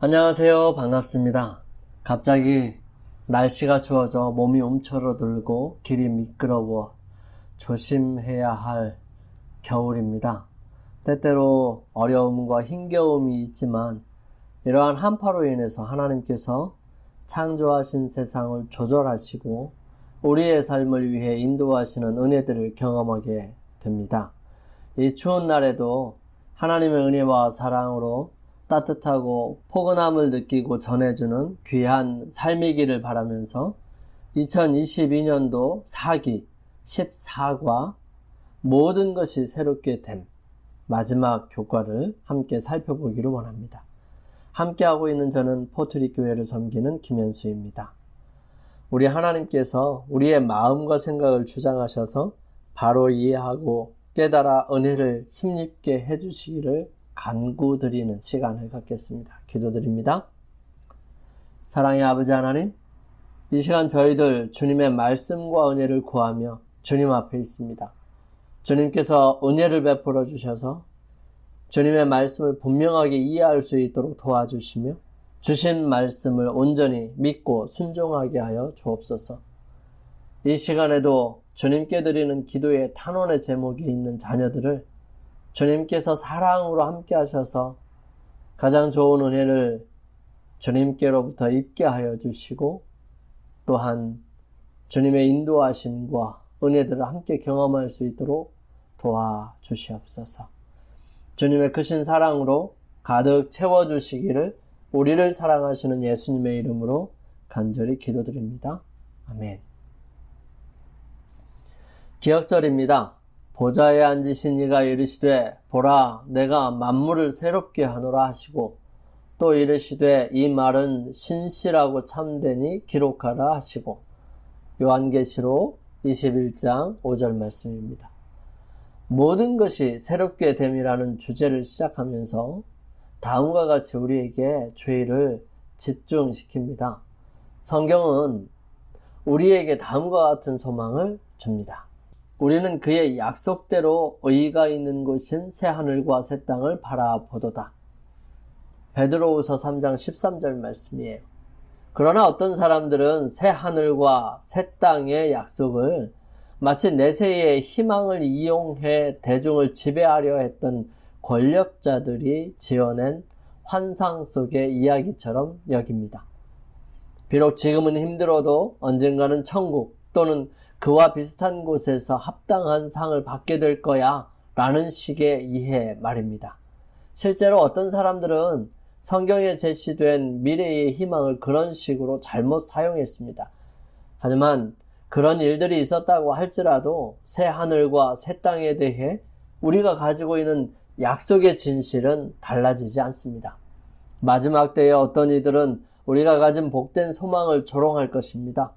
안녕하세요. 반갑습니다. 갑자기 날씨가 추워져 몸이 움츠러들고 길이 미끄러워 조심해야 할 겨울입니다. 때때로 어려움과 힘겨움이 있지만 이러한 한파로 인해서 하나님께서 창조하신 세상을 조절하시고 우리의 삶을 위해 인도하시는 은혜들을 경험하게 됩니다. 이 추운 날에도 하나님의 은혜와 사랑으로 따뜻하고 포근함을 느끼고 전해주는 귀한 삶이기를 바라면서 2022년도 4기 14과 모든 것이 새롭게 됨 마지막 교과를 함께 살펴보기를 원합니다. 함께하고 있는 저는 포트리 교회를 섬기는 김현수입니다. 우리 하나님께서 우리의 마음과 생각을 주장하셔서 바로 이해하고 깨달아 은혜를 힘입게 해주시기를 간구드리는 시간을 갖겠습니다. 기도드립니다. 사랑의 아버지 하나님, 이 시간 저희들 주님의 말씀과 은혜를 구하며 주님 앞에 있습니다. 주님께서 은혜를 베풀어 주셔서 주님의 말씀을 분명하게 이해할 수 있도록 도와주시며 주신 말씀을 온전히 믿고 순종하게 하여 주옵소서. 이 시간에도 주님께 드리는 기도의 탄원의 제목이 있는 자녀들을 주님께서 사랑으로 함께 하셔서 가장 좋은 은혜를 주님께로부터 입게 하여 주시고 또한 주님의 인도하심과 은혜들을 함께 경험할 수 있도록 도와 주시옵소서. 주님의 크신 사랑으로 가득 채워 주시기를 우리를 사랑하시는 예수님의 이름으로 간절히 기도드립니다. 아멘. 기억절입니다. 보좌에 앉으신 이가 이르시되 보라 내가 만물을 새롭게 하노라 하시고 또 이르시되 이 말은 신실하고 참되니 기록하라 하시고 요한계시록 21장 5절 말씀입니다. 모든 것이 새롭게 됨이라는 주제를 시작하면서 다음과 같이 우리에게 죄를 집중시킵니다. 성경은 우리에게 다음과 같은 소망을 줍니다. 우리는 그의 약속대로 의가 있는 곳인 새 하늘과 새 땅을 바라보도다. 베드로우서 3장 13절 말씀이에요. 그러나 어떤 사람들은 새 하늘과 새 땅의 약속을 마치 내세의 희망을 이용해 대중을 지배하려 했던 권력자들이 지어낸 환상 속의 이야기처럼 여깁니다. 비록 지금은 힘들어도 언젠가는 천국 또는 그와 비슷한 곳에서 합당한 상을 받게 될 거야 라는 식의 이해 말입니다. 실제로 어떤 사람들은 성경에 제시된 미래의 희망을 그런 식으로 잘못 사용했습니다. 하지만 그런 일들이 있었다고 할지라도 새 하늘과 새 땅에 대해 우리가 가지고 있는 약속의 진실은 달라지지 않습니다. 마지막 때에 어떤 이들은 우리가 가진 복된 소망을 조롱할 것입니다.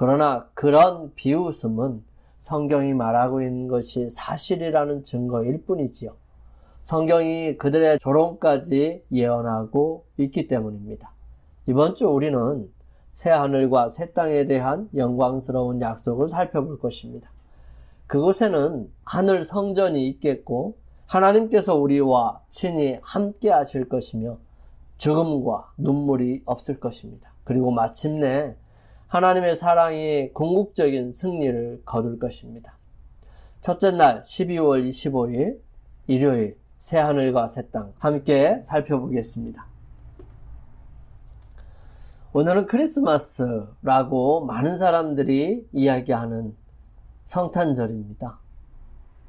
그러나 그런 비웃음은 성경이 말하고 있는 것이 사실이라는 증거일 뿐이지요. 성경이 그들의 조롱까지 예언하고 있기 때문입니다. 이번 주 우리는 새 하늘과 새 땅에 대한 영광스러운 약속을 살펴볼 것입니다. 그곳에는 하늘 성전이 있겠고 하나님께서 우리와 친히 함께 하실 것이며 죽음과 눈물이 없을 것입니다. 그리고 마침내 하나님의 사랑이 궁극적인 승리를 거둘 것입니다. 첫째 날 12월 25일 일요일 새하늘과 새 땅 함께 살펴보겠습니다. 오늘은 크리스마스라고 많은 사람들이 이야기하는 성탄절입니다.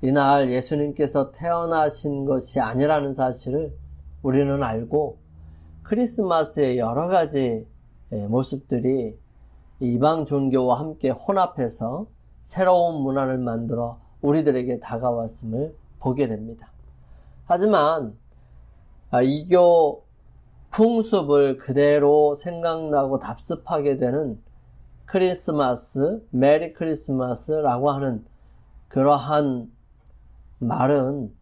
이날 예수님께서 태어나신 것이 아니라는 사실을 우리는 알고 크리스마스의 여러 가지 모습들이 이방 종교와 함께 혼합해서 새로운 문화를 만들어 우리들에게 다가왔음을 보게 됩니다. 하지만 아, 이교 풍습을 그대로 생각나고 답습하게 되는 크리스마스, 메리 크리스마스라고 하는 그러한 말은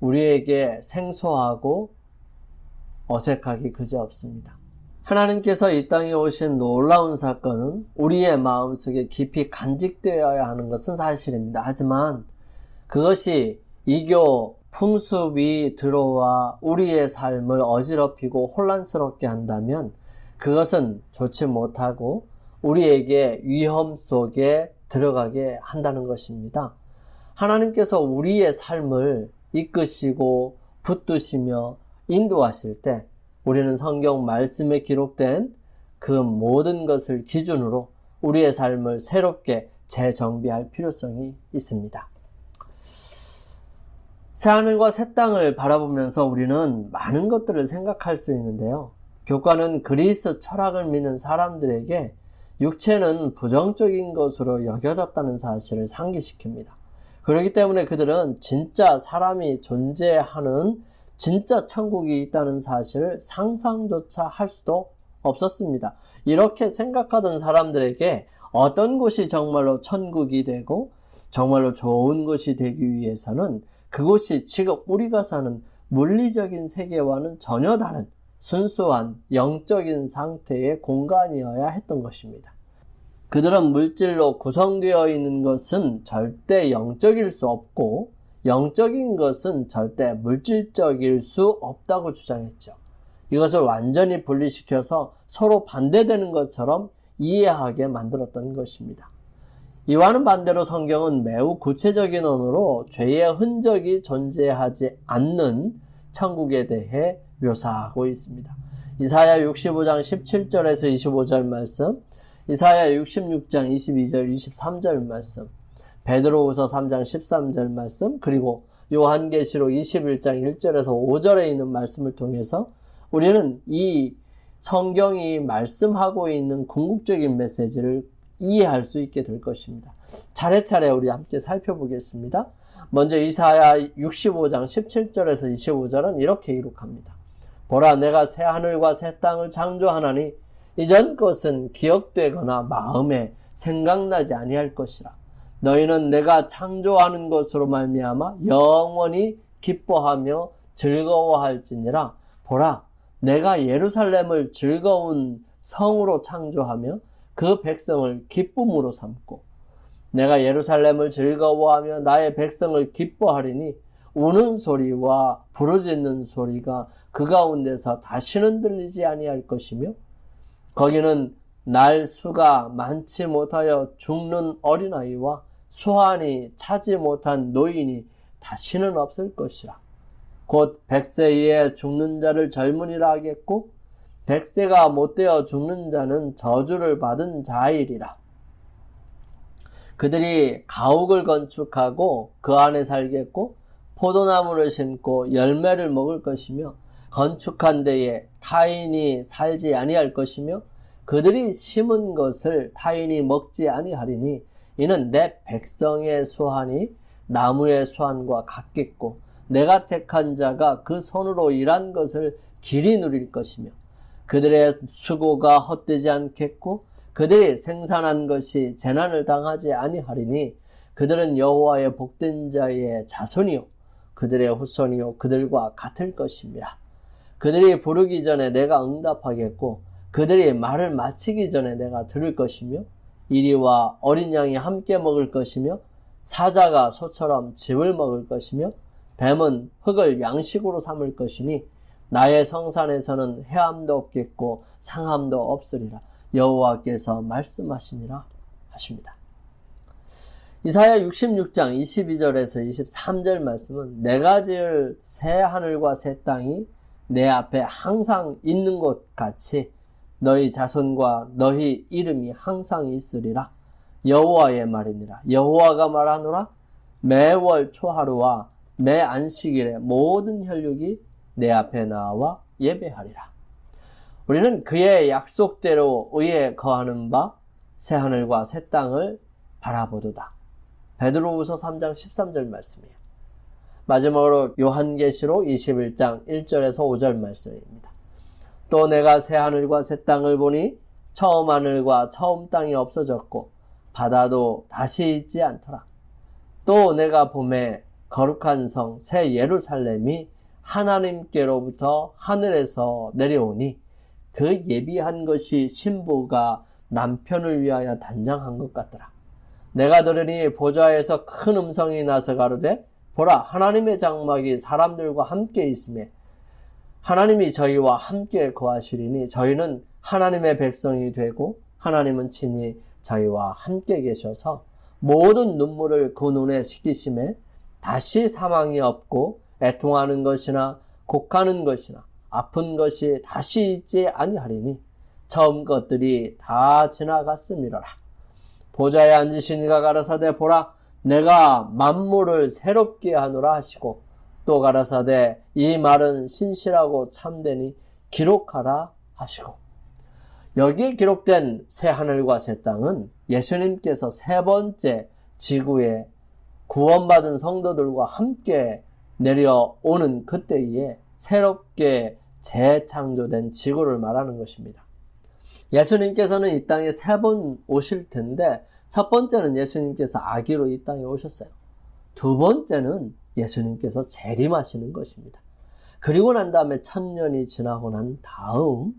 우리에게 생소하고 어색하기 그지없습니다. 하나님께서 이 땅에 오신 놀라운 사건은 우리의 마음속에 깊이 간직되어야 하는 것은 사실입니다. 하지만 그것이 이교 풍습이 들어와 우리의 삶을 어지럽히고 혼란스럽게 한다면 그것은 좋지 못하고 우리에게 위험 속에 들어가게 한다는 것입니다. 하나님께서 우리의 삶을 이끄시고 붙드시며 인도하실 때 우리는 성경 말씀에 기록된 그 모든 것을 기준으로 우리의 삶을 새롭게 재정비할 필요성이 있습니다. 새하늘과 새 땅을 바라보면서 우리는 많은 것들을 생각할 수 있는데요. 교과는 그리스 철학을 믿는 사람들에게 육체는 부정적인 것으로 여겨졌다는 사실을 상기시킵니다. 그렇기 때문에 그들은 진짜 사람이 존재하는 진짜 천국이 있다는 사실을 상상조차 할 수도 없었습니다. 이렇게 생각하던 사람들에게 어떤 곳이 정말로 천국이 되고 정말로 좋은 것이 되기 위해서는 그곳이 지금 우리가 사는 물리적인 세계와는 전혀 다른 순수한 영적인 상태의 공간이어야 했던 것입니다. 그들은 물질로 구성되어 있는 것은 절대 영적일 수 없고 영적인 것은 절대 물질적일 수 없다고 주장했죠. 이것을 완전히 분리시켜서 서로 반대되는 것처럼 이해하게 만들었던 것입니다. 이와는 반대로 성경은 매우 구체적인 언어로 죄의 흔적이 존재하지 않는 천국에 대해 묘사하고 있습니다. 이사야 65장 17절에서 25절 말씀, 이사야 66장 22절 23절 말씀, 베드로후서 3장 13절 말씀, 그리고 요한계시록 21장 1절에서 5절에 있는 말씀을 통해서 우리는 이 성경이 말씀하고 있는 궁극적인 메시지를 이해할 수 있게 될 것입니다. 차례차례 우리 함께 살펴보겠습니다. 먼저 이사야 65장 17절에서 25절은 이렇게 기록합니다. 보라 내가 새 하늘과 새 땅을 창조하나니 이전 것은 기억되거나 마음에 생각나지 아니할 것이라. 너희는 내가 창조하는 것으로 말미암아 영원히 기뻐하며 즐거워할지니라. 보라 내가 예루살렘을 즐거운 성으로 창조하며 그 백성을 기쁨으로 삼고 내가 예루살렘을 즐거워하며 나의 백성을 기뻐하리니 우는 소리와 부르짖는 소리가 그 가운데서 다시는 들리지 아니할 것이며 거기는 날 수가 많지 못하여 죽는 어린아이와 소환이 차지 못한 노인이 다시는 없을 것이라. 곧 백세 이에 죽는 자를 젊은이라 하겠고 백세가 못되어 죽는 자는 저주를 받은 자이리라. 그들이 가옥을 건축하고 그 안에 살겠고 포도나무를 심고 열매를 먹을 것이며 건축한 데에 타인이 살지 아니할 것이며 그들이 심은 것을 타인이 먹지 아니하리니 이는 내 백성의 소환이 나무의 소환과 같겠고 내가 택한 자가 그 손으로 일한 것을 길이 누릴 것이며 그들의 수고가 헛되지 않겠고 그들이 생산한 것이 재난을 당하지 아니하리니 그들은 여호와의 복된 자의 자손이요 그들의 후손이요 그들과 같을 것입니다. 그들이 부르기 전에 내가 응답하겠고 그들이 말을 마치기 전에 내가 들을 것이며 이리와 어린 양이 함께 먹을 것이며 사자가 소처럼 집을 먹을 것이며 뱀은 흙을 양식으로 삼을 것이니 나의 성산에서는 해함도 없겠고 상함도 없으리라 여호와께서 말씀하시니라 하십니다. 이사야 66장 22절에서 23절 말씀은 내가 지을 새 하늘과 새 땅이 내 앞에 항상 있는 것 같이 너희 자손과 너희 이름이 항상 있으리라 여호와의 말이니라 여호와가 말하노라 매월 초하루와 매 안식일에 모든 혈육이 내 앞에 나와 예배하리라. 우리는 그의 약속대로 의에 거하는 바 새하늘과 새 땅을 바라보도다. 베드로후서 3장 13절 말씀이에요. 마지막으로 요한계시록 21장 1절에서 5절 말씀입니다. 또 내가 새 하늘과 새 땅을 보니 처음 하늘과 처음 땅이 없어졌고 바다도 다시 있지 않더라. 또 내가 봄에 거룩한 성 새 예루살렘이 하나님께로부터 하늘에서 내려오니 그 예비한 것이 신부가 남편을 위하여 단장한 것 같더라. 내가 들으니 보좌에서 큰 음성이 나서 가로되 보라 하나님의 장막이 사람들과 함께 있음에 하나님이 저희와 함께 거하시리니 저희는 하나님의 백성이 되고 하나님은 친히 저희와 함께 계셔서 모든 눈물을 그 눈에 식히심에 다시 사망이 없고 애통하는 것이나 곡하는 것이나 아픈 것이 다시 있지 아니하리니 처음 것들이 다 지나갔음이로라. 보좌에 앉으신 이가 가라사대 보라 내가 만물을 새롭게 하노라 하시고 또 가라사대 이 말은 신실하고 참되니 기록하라 하시고 여기에 기록된 새 하늘과 새 땅은 예수님께서 세 번째 지구에 구원받은 성도들과 함께 내려오는 그때에 새롭게 재창조된 지구를 말하는 것입니다. 예수님께서는 이 땅에 세 번 오실 텐데 첫 번째는 예수님께서 아기로 이 땅에 오셨어요. 두 번째는 예수님께서 재림하시는 것입니다. 그리고 난 다음에 천년이 지나고 난 다음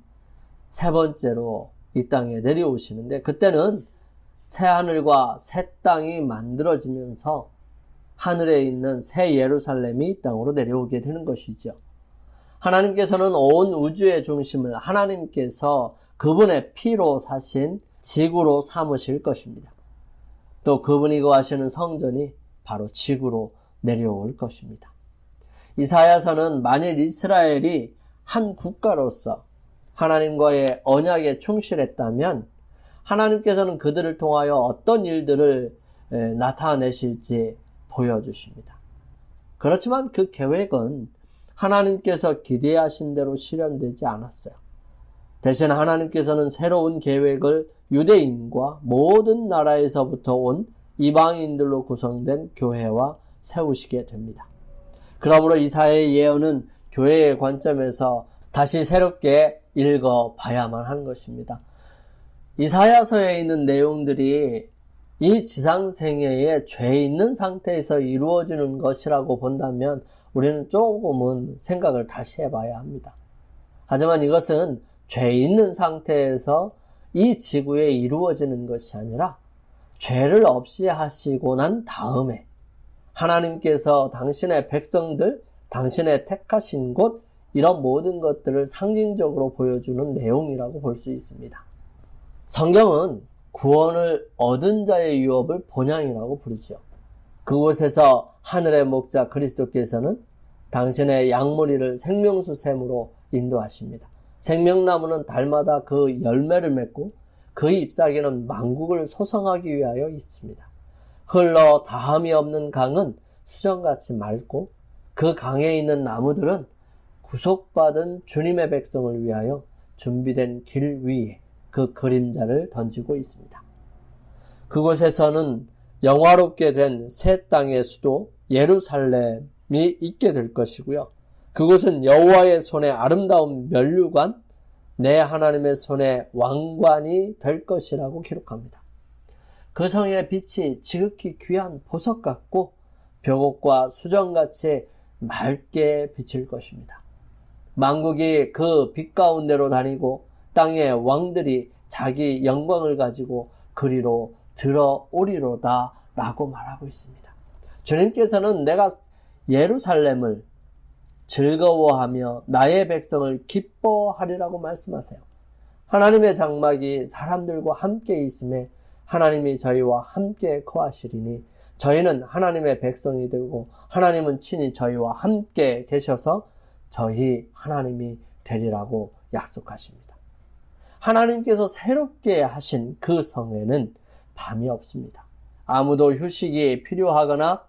세 번째로 이 땅에 내려오시는데 그때는 새 하늘과 새 땅이 만들어지면서 하늘에 있는 새 예루살렘이 이 땅으로 내려오게 되는 것이죠. 하나님께서는 온 우주의 중심을 하나님께서 그분의 피로 사신 지구로 삼으실 것입니다. 또 그분이 거하시는 성전이 바로 지구로 내려올 것입니다. 이사야서는 만일 이스라엘이 한 국가로서 하나님과의 언약에 충실했다면 하나님께서는 그들을 통하여 어떤 일들을 나타내실지 보여주십니다. 그렇지만 그 계획은 하나님께서 기대하신 대로 실현되지 않았어요. 대신 하나님께서는 새로운 계획을 유대인과 모든 나라에서부터 온 이방인들로 구성된 교회와 세우시게 됩니다. 그러므로 이사의 예언은 교회의 관점에서 다시 새롭게 읽어 봐야만 하는 것입니다. 이사야서에 있는 내용들이 이 지상생애에 죄 있는 상태에서 이루어지는 것이라고 본다면 우리는 조금은 생각을 다시 해봐야 합니다. 하지만 이것은 죄 있는 상태에서 이 지구에 이루어지는 것이 아니라 죄를 없이 하시고 난 다음에 하나님께서 당신의 백성들, 당신의 택하신 곳, 이런 모든 것들을 상징적으로 보여주는 내용이라고 볼 수 있습니다. 성경은 구원을 얻은 자의 유업을 본향이라고 부르죠. 그곳에서 하늘의 목자 그리스도께서는 당신의 양머리를 생명수 샘으로 인도하십니다. 생명나무는 달마다 그 열매를 맺고 그 잎사귀는 만국을 소성하기 위하여 있습니다. 흘러 다함이 없는 강은 수정같이 맑고 그 강에 있는 나무들은 구속받은 주님의 백성을 위하여 준비된 길 위에 그 그림자를 던지고 있습니다. 그곳에서는 영화롭게 된 새 땅의 수도 예루살렘이 있게 될 것이고요. 그곳은 여호와의 손에 아름다운 면류관, 내 하나님의 손에 왕관이 될 것이라고 기록합니다. 그 성의 빛이 지극히 귀한 보석 같고 벽옥과 수정같이 맑게 비칠 것입니다. 만국이 그 빛 가운데로 다니고 땅의 왕들이 자기 영광을 가지고 그리로 들어오리로다 라고 말하고 있습니다. 주님께서는 내가 예루살렘을 즐거워하며 나의 백성을 기뻐하리라고 말씀하세요. 하나님의 장막이 사람들과 함께 있음에 하나님이 저희와 함께 거하시리니 저희는 하나님의 백성이 되고 하나님은 친히 저희와 함께 계셔서 저희 하나님이 되리라고 약속하십니다. 하나님께서 새롭게 하신 그 성에는 밤이 없습니다. 아무도 휴식이 필요하거나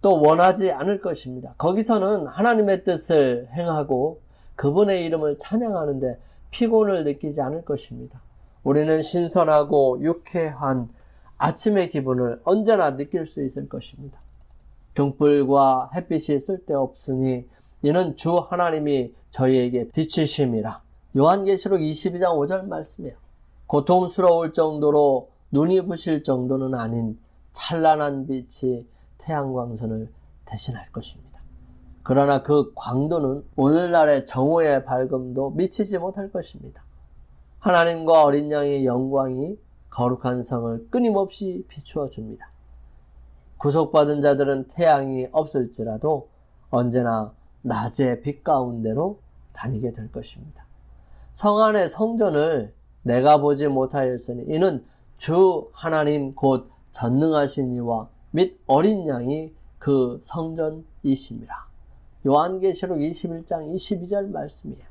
또 원하지 않을 것입니다. 거기서는 하나님의 뜻을 행하고 그분의 이름을 찬양하는데 피곤을 느끼지 않을 것입니다. 우리는 신선하고 유쾌한 아침의 기분을 언제나 느낄 수 있을 것입니다. 등불과 햇빛이 쓸데없으니 이는 주 하나님이 저희에게 비치심이라. 요한계시록 22장 5절 말씀이에요. 고통스러울 정도로 눈이 부실 정도는 아닌 찬란한 빛이 태양광선을 대신할 것입니다. 그러나 그 광도는 오늘날의 정오의 밝음도 미치지 못할 것입니다. 하나님과 어린 양의 영광이 거룩한 성을 끊임없이 비추어 줍니다. 구속받은 자들은 태양이 없을지라도 언제나 낮의 빛 가운데로 다니게 될 것입니다. 성 안의 성전을 내가 보지 못하였으니 이는 주 하나님 곧 전능하신 이와 및 어린 양이 그 성전이심이라. 요한계시록 21장 22절 말씀이에요.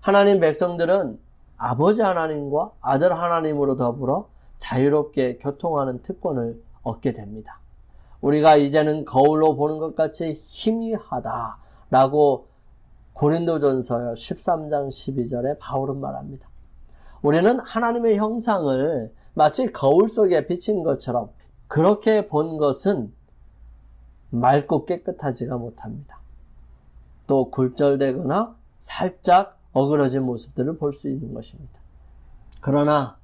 하나님 백성들은 아버지 하나님과 아들 하나님으로 더불어 자유롭게 교통하는 특권을 얻게 됩니다. 우리가 이제는 거울로 보는 것 같이 희미하다 라고 고린도전서 13장 12절에 바울은 말합니다. 우리는 하나님의 형상을 마치 거울 속에 비친 것처럼 그렇게 본 것은 맑고 깨끗하지가 못합니다. 또 굴절되거나 살짝 어그러진 모습들을 볼 수 있는 것입니다. 그러나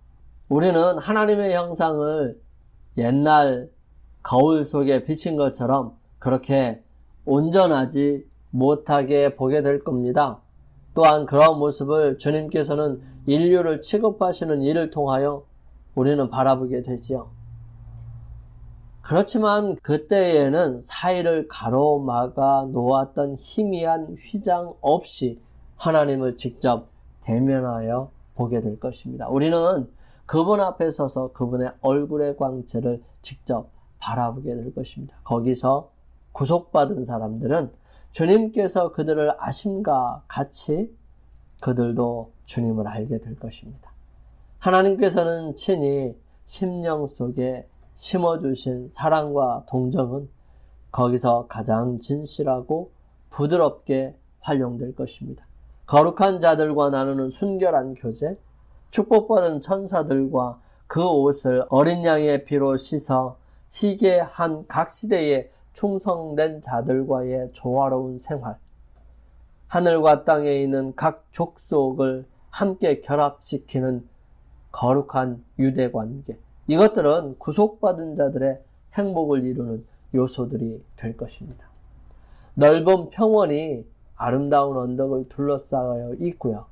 우리는 하나님의 형상을 옛날 거울 속에 비친 것처럼 그렇게 온전하지 못하게 보게 될 겁니다. 또한 그런 모습을 주님께서는 인류를 취급하시는 일을 통하여 우리는 바라보게 되지요. 그렇지만 그때에는 사이를 가로막아 놓았던 희미한 휘장 없이 하나님을 직접 대면하여 보게 될 것입니다. 우리는 그분 앞에 서서 그분의 얼굴의 광채를 직접 바라보게 될 것입니다. 거기서 구속받은 사람들은 주님께서 그들을 아심과 같이 그들도 주님을 알게 될 것입니다. 하나님께서는 친히 심령 속에 심어주신 사랑과 동정은 거기서 가장 진실하고 부드럽게 활용될 것입니다. 거룩한 자들과 나누는 순결한 교제, 축복받은 천사들과 그 옷을 어린 양의 피로 씻어 희게 한 각 시대에 충성된 자들과의 조화로운 생활, 하늘과 땅에 있는 각 족속을 함께 결합시키는 거룩한 유대 관계. 이것들은 구속받은 자들의 행복을 이루는 요소들이 될 것입니다. 넓은 평원이 아름다운 언덕을 둘러싸여 있고요.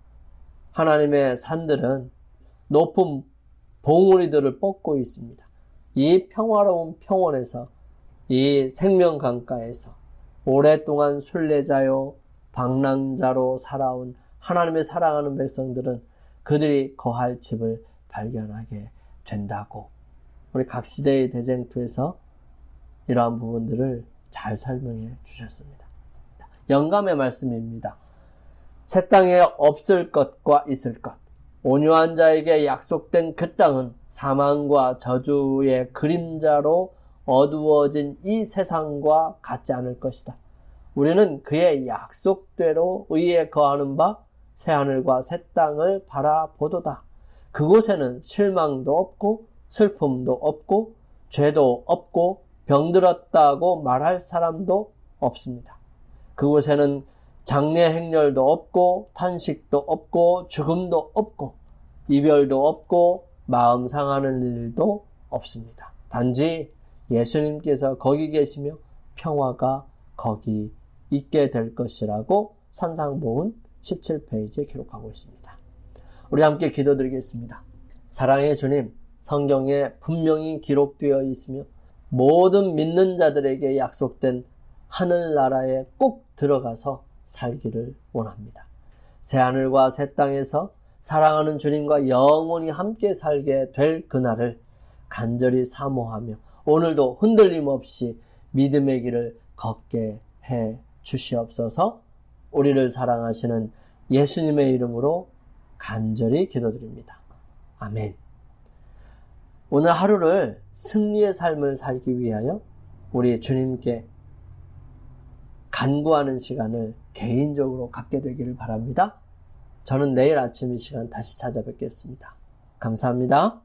하나님의 산들은 높은 봉우리들을 뻗고 있습니다. 이 평화로운 평원에서 이 생명 강가에서 오랫동안 순례자요 방랑자로 살아온 하나님의 사랑하는 백성들은 그들이 거할 집을 발견하게 된다고 우리 각 시대의 대쟁투에서 이러한 부분들을 잘 설명해 주셨습니다. 영감의 말씀입니다. 새 땅에 없을 것과 있을 것. 온유한 자에게 약속된 그 땅은 사망과 저주의 그림자로 어두워진 이 세상과 같지 않을 것이다. 우리는 그의 약속대로 의에 거하는 바 새하늘과 새 땅을 바라보도다. 그곳에는 실망도 없고 슬픔도 없고 죄도 없고 병들었다고 말할 사람도 없습니다. 그곳에는 장례 행렬도 없고 탄식도 없고 죽음도 없고 이별도 없고 마음 상하는 일도 없습니다. 단지 예수님께서 거기 계시며 평화가 거기 있게 될 것이라고 산상보훈 17페이지에 기록하고 있습니다. 우리 함께 기도드리겠습니다. 사랑의 주님, 성경에 분명히 기록되어 있으며 모든 믿는 자들에게 약속된 하늘나라에 꼭 들어가서 살기를 원합니다. 새하늘과 새 땅에서 사랑하는 주님과 영원히 함께 살게 될 그날을 간절히 사모하며 오늘도 흔들림 없이 믿음의 길을 걷게 해 주시옵소서 우리를 사랑하시는 예수님의 이름으로 간절히 기도드립니다. 아멘. 오늘 하루를 승리의 삶을 살기 위하여 우리 주님께 간구하는 시간을 개인적으로 갖게 되기를 바랍니다. 저는 내일 아침 이 시간 다시 찾아뵙겠습니다. 감사합니다.